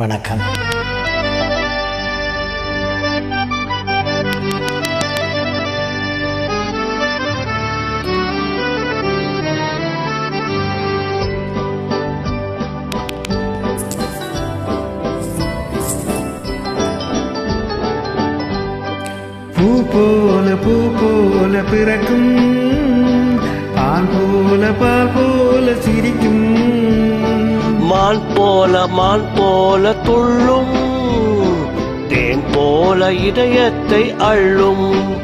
வணக்கம். பூ போல பூ போல பிறக்கும் பால் போல பால் போல சிரிக்கும். மான் போல மான் போல துள்ளும். தேன் போல இதயத்தை அள்ளும்.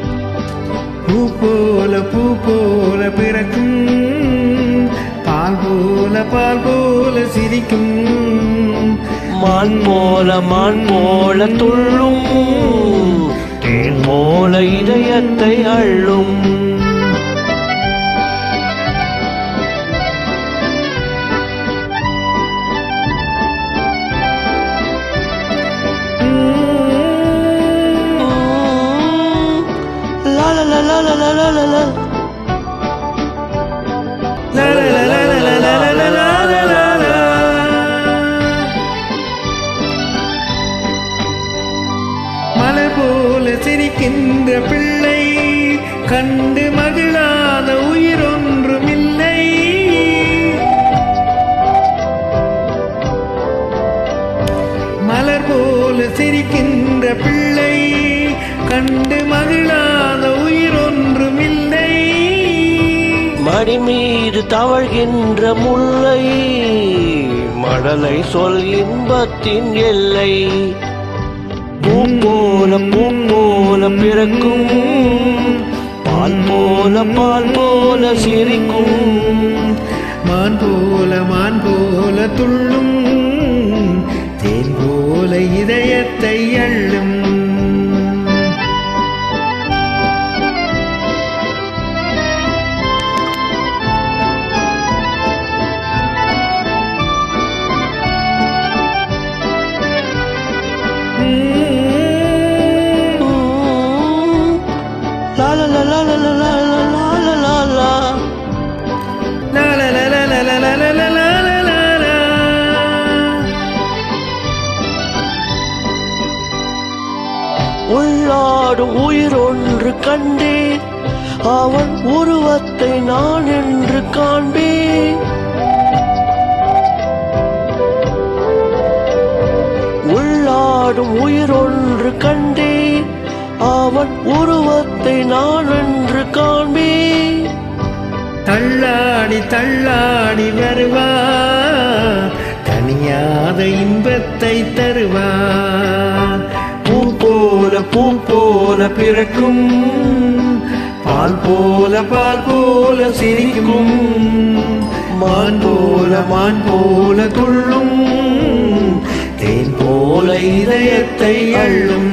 பூ போல பூ போல பிறக்கும். பால் போல பால் போல சிரிக்கும். மான் போல மான் போல துள்ளும். தேன் போல இதயத்தை அள்ளும். மலை போல சிரிக்கின்ற பிள்ளை கண்டு மகிழாத உயிரொன்றுமில்லை. மலர் போல சிரிக்கின்ற பிள்ளை கண்டு மகிழா மடிமீது தவழ்கின்ற முல்லை மடலை சொல் இன்பத்தின் எல்லை. பூ போல பூ போல பிறக்கும் பால் போல பால் போல சிரிக்கும். மான் போல மான் போல துள்ளும் உள்ளாடும் உயிர் ஒன்று கண்டேன். அவன் உருவத்தை நான் என்று காண்பேன். உள்ளாடும் உயிர் ஒன்று கண்டேன். அவன் உருவத்தை நான் என்று காண்பேன். தள்ளாடி தள்ளாடி வருவா தனியாத இன்பத்தை தருவார். போல பூ போல பிறக்கும். பால் போல பால் போல சிரிக்கும். மான் போல மான் போல துள்ளும் தேன் போல இதயத்தை அள்ளும்.